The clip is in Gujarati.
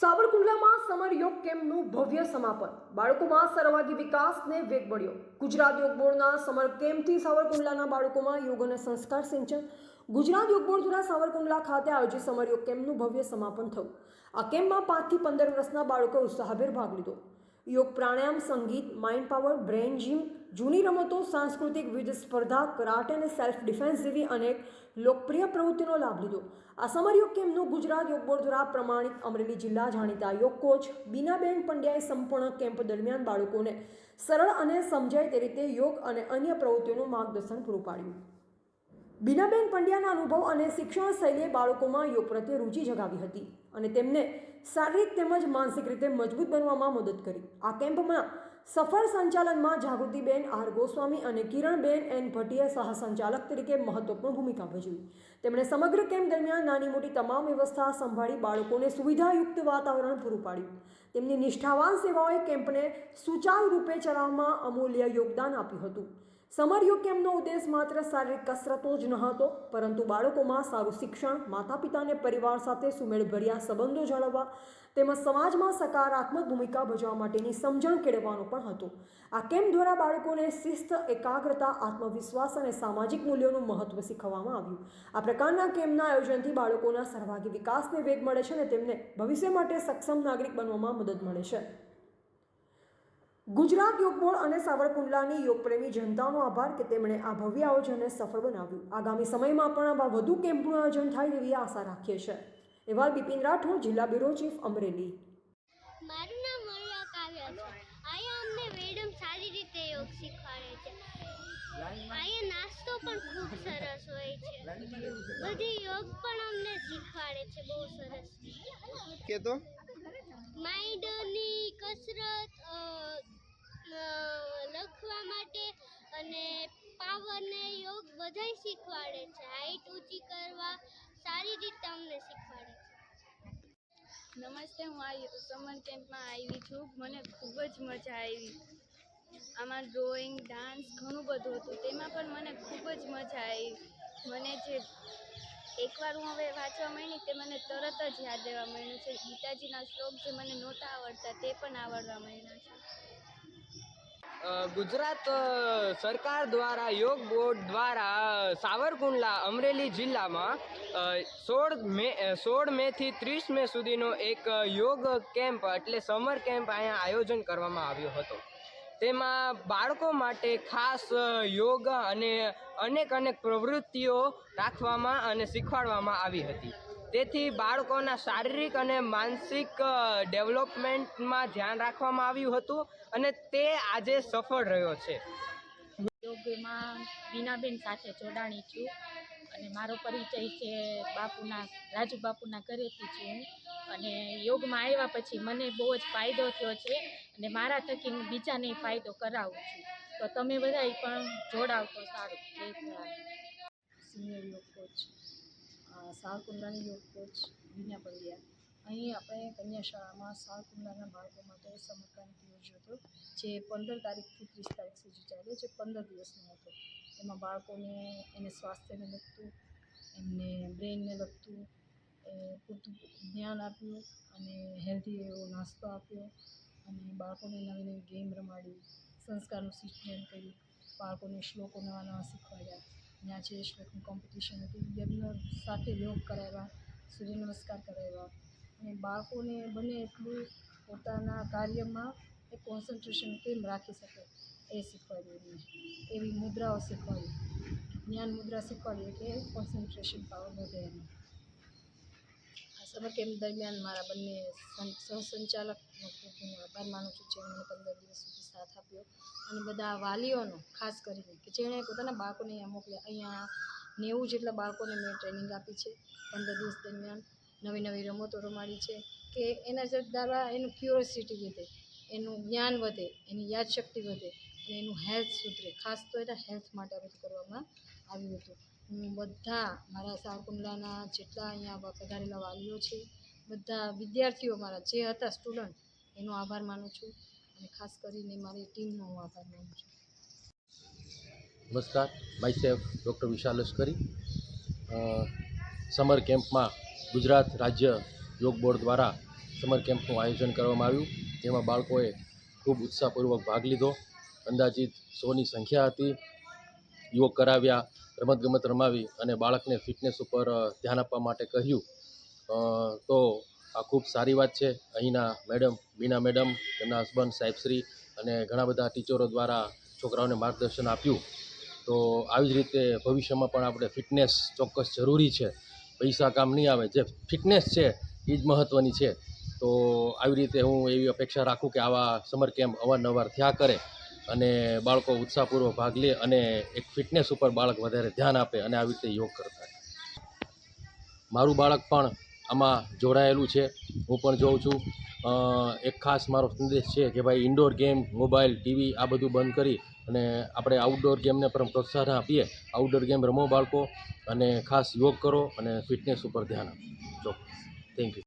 સાવરકુંડલામાં સમર યોગ કેમ્પનું ભવ્ય સમાપન. બાળકોમાં સર્વાગી વિકાસને વેગ મળ્યો. ગુજરાત યોગ બોર્ડના સમર કેમ્પથી સાવરકુંડલાના બાળકોમાં યોગ અને સંસ્કાર સિંચન. ગુજરાત યોગ બોર્ડ દ્વારા સાવરકુંડલા ખાતે આયોજિત સમર યોગ કેમ્પનું ભવ્ય સમાપન થયું. આ કેમ્પમાં પાંચથી પંદર વર્ષના બાળકોએ ઉત્સાહભેર ભાગ લીધો. યોગ પ્રાણાયામ, સંગીત માઇન્ડ પાવર બ્રેન જીમ જૂની રમતો, સાંસ્કૃતિક વિવિધ સ્પર્ધા, કરાટે અને સેલ્ફ ડિફેન્સ જેવી અનેક લોકપ્રિય પ્રવૃત્તિનો લાભ લીધો. આ સમર યોગ કેમ્પનું ગુજરાત યોગ બોર્ડ દ્વારા પ્રમાણિત અમરેલી જિલ્લા જાણીતા યોગ કોચ બીનાબેન પંડ્યાએ સંપૂર્ણ કેમ્પ દરમિયાન બાળકોને સરળ અને સમજાય તે રીતે યોગ અને અન્ય પ્રવૃત્તિઓનું માર્ગદર્શન પૂરું પાડ્યું. બીનાબેન પંડ્યાના અનુભવ અને શિક્ષણ શૈલીએ બાળકોમાં યોગ પ્રત્યે રુચિ જગાવી હતી અને તેમને શારીરિક તેમજ માનસિક રીતે મજબૂત બનવામાં મદદ કરી. આ કેમ્પમાં સફળ સંચાલનમાં જાગૃતિબેન આર ગોસ્વામી અને કિરણબેન એન ભટ્ટીએ સહ સંચાલક તરીકે મહત્વપૂર્ણ ભૂમિકા ભજવી. તેમણે સમગ્ર કેમ્પ દરમિયાન નાની મોટી તમામ વ્યવસ્થા સંભાળી બાળકોને સુવિધાયુક્ત વાતાવરણ પૂરું પાડ્યું. તેમની નિષ્ઠાવાન સેવાઓએ કેમ્પને સુચારુ રૂપે ચલાવવામાં અમૂલ્ય યોગદાન આપ્યું હતું. સમર યોગ કેમ્પનો ઉદ્દેશ માત્ર શારીરિક કસરતો જ ન હતો, પરંતુ બાળકોમાં સારું શિક્ષણ માતા પિતાને પરિવાર સાથે સુમેળભર્યા સંબંધો જાળવવા, તેમજ સમાજમાં સકારાત્મક ભૂમિકા ભજવવા માટેની સમજણ કેળવવાનો પણ હતો. આ કેમ્પ દ્વારા બાળકોને શિસ્ત, એકાગ્રતા, આત્મવિશ્વાસ અને સામાજિક મૂલ્યોનું મહત્વ શીખવવામાં આવ્યું. આ પ્રકારના કેમ્પના આયોજનથી બાળકોના સર્વાગી વિકાસને વેગ મળે છે અને તેમને ભવિષ્ય માટે સક્ષમ નાગરિક બનવામાં મદદ મળે છે. ગુજરાત યોગ બોર્ડ અને સાવરકુંડલાની યોગપ્રેમી જનતાનો આભાર કે તેમણે આ ભવ્ય આયોજનને સફળ બનાવ્યું. આગામી સમયમાં પણ આવા વધુ કેમ્પનું આયોજન થાય તેવી આશા રાખીએ છીએ. એવા બિપિન રાઠોડ જિલ્લા બ્યુરો ચીફ અમરેલી. મારું નામ મરુઆ કાવ્યા છે. અહીંયા અમને મેડમ સારી રીતે યોગ શીખવાડે છે. અહીંયા નાસ્તો પણ ખૂબ સરસ હોય છે. બધી યોગ પણ અમને શીખવાડે છે. બહુ સરસ. કે તો? માઇન્ડની કસરત બધાય શીખવાડે છે. હાઈટ ઊંચી કરવા સારી રીતે અમને શીખવાડે છે. નમસ્તે, હું આ સમર કેમ્પમાં આવી છું. મને ખૂબ જ મજા આવી. આમાં ડ્રોઈંગ ડાન્સ ઘણું બધું હતું. તેમાં પણ મને ખૂબ જ મજા આવી. મને જે એકવાર હું હવે વાંચવા માંડી તે મને તરત જ યાદ રહેવા માંડ્યું છે. ગીતાજીના શ્લોક જે મને નહોતા આવડતા તે પણ આવડવા માંડ્યા છે. ગુજરાત સરકાર દ્વારા, યોગ બોર્ડ દ્વારા, સાવરકુંડલા, અમરેલી જિલ્લામાં સોળ મે સોળ મેથી ત્રીસ મે સુધીનો એક યોગ કેમ્પ, એટલે સમર કેમ્પ અહીંયા આયોજન કરવામાં આવ્યો હતો. તેમાં બાળકો માટે ખાસ યોગ અને અનેક અનેક પ્રવૃત્તિઓ રાખવામાં અને શીખવાડવામાં આવી હતી. તેથી બાળકોના શારીરિક અને માનસિક ડેવલપમેન્ટમાં ધ્યાન રાખવામાં આવ્યું હતું અને તે આજે સફળ રહ્યો છે. યોગમાં બીનાબેન સાથે જોડાણી છું અને મારો પરિચય છે બાપુના, રાજુ બાપુના ઘરેથી છું. અને યોગમાં આવ્યા પછી મને બહુ જ ફાયદો થયો છે અને મારા થકી હું બીજાને ફાયદો કરાવું છું. તો તમે બધાય પણ જોડાવ તો સારું. જય સિનિયર યોગ કોચ. સાળકુંડલાની યોગ કોચ વિના પંડ્યા. અહીં આપણે કન્યા શાળામાં સાળકુંડલાના બાળકો માટે સમર કેમ્પ યોજ્યો હતો, જે પંદર તારીખથી ત્રીસ તારીખ સુધી ચાલ્યો જે પંદર દિવસનો હતો. એમાં બાળકોને એને સ્વાસ્થ્યને લગતું, એમને બ્રેઇનને લગતું, એ પૂરતું જ્ઞાન આપ્યું અને હેલ્ધી એવો નાસ્તો આપ્યો અને બાળકોને નવી નવી ગેમ રમાડી, સંસ્કારનું સિંચન કર્યું, બાળકોને શ્લોકો નવા નવા શીખવાડ્યા. ત્યાં જે શ્લોકનું કોમ્પિટિશન હતી, યજ્ઞ સાથે યોગ કરાવ્યા, સૂર્ય નમસ્કાર કરાવ્યા. અને બાળકોને બને એટલું પોતાના કાર્યમાં એ કોન્સન્ટ્રેશન કેમ રાખી શકે એ શીખવાડ્યું એવી મુદ્રાઓ શીખવાડી. જ્ઞાન મુદ્રા શીખવાડી એટલે કોન્સન્ટ્રેશન પાવર વધે આ સમર કેમ્પ દરમિયાન મારા બંને સં- સહસંચાલકનો ખૂબ હું આભાર માનું છું જેમણે મને પંદર દિવસ સુધી સાથ આપ્યો. અને બધા વાલીઓનો, ખાસ કરીને, કે જેણે પોતાના બાળકોને અહીંયા મોકલ્યા. અહીંયા નેવું જેટલા બાળકોને મેં ટ્રેનિંગ આપી છે પંદર દિવસ દરમિયાન. નવી નવી રમતો રમાડી છે. કે એના જે, દ્વારા એનું ક્યુરોસિટી વધે, એનું જ્ઞાન વધે, એની યાદશક્તિ વધે, અને એનું હેલ્થ સુધરે. ખાસ તો એના હેલ્થ માટે આ બધું કરવામાં આવ્યું હતું. હું બધા મારા સાવકુંડલાના જેટલા અહીંયા પધારેલા વાલીઓ છે, બધા વિદ્યાર્થીઓ મારા જે હતા સ્ટુડન્ટ એનો આભાર માનું છું અને ખાસ કરીને મારી ટીમનો હું આભાર માનું છું. નમસ્કાર માય સેફ ડૉક્ટર વિશાલ લશ્કરી. સમર કેમ્પમાં ગુજરાત રાજ્ય યોગ બોર્ડ દ્વારા સમર કેમ્પનું આયોજન કરવામાં આવ્યું. જેમાં બાળકોએ ખૂબ ઉત્સાહપૂર્વક ભાગ લીધો. અંદાજિત સોની સંખ્યા હતી. યોગ કરાવ્યા. રમતગમત રમાવી અને બાળકને ફિટનેસ ઉપર ધ્યાન આપવા માટે કહ્યું તો આ ખૂબ સારી વાત છે. અહીંના મેડમ બીના મેડમ તેમના હસબન્ડ સાહેબશ્રી અને ઘણા બધા ટીચરો દ્વારા છોકરાઓને માર્ગદર્શન આપ્યું. તો આવી જ રીતે ભવિષ્યમાં પણ આપણે ફિટનેસ ચોક્કસ જરૂરી છે. પૈસા કામ નહીં આવે. જે ફિટનેસ છે, એ જ મહત્ત્વની છે. તો આવી રીતે હું એવી અપેક્ષા રાખું કે આવા સમર કેમ્પ અવારનવાર થયા કરે. અને બાળકો ઉત્સાહપૂર્વક ભાગ લે અને એક ફિટનેસ ઉપર બાળક વધારે ધ્યાન આપે અને આવી રીતે યોગ કરતા મારું બાળક પણ આમાં જોડાયેલું છે. હું પણ જોઉં છું. એક ખાસ મારો સંદેશ છે કે ભાઈ ઇન્ડોર ગેમ મોબાઈલ ટીવી આ બધું બંધ કરી અને આપણે આઉટડોર ગેમને પણ પ્રોત્સાહન આપીએ. આઉટડોર ગેમ રમો બાળકો અને ખાસ યોગ કરો અને ફિટનેસ ઉપર ધ્યાન આપો. ચોક્કસ. Thank you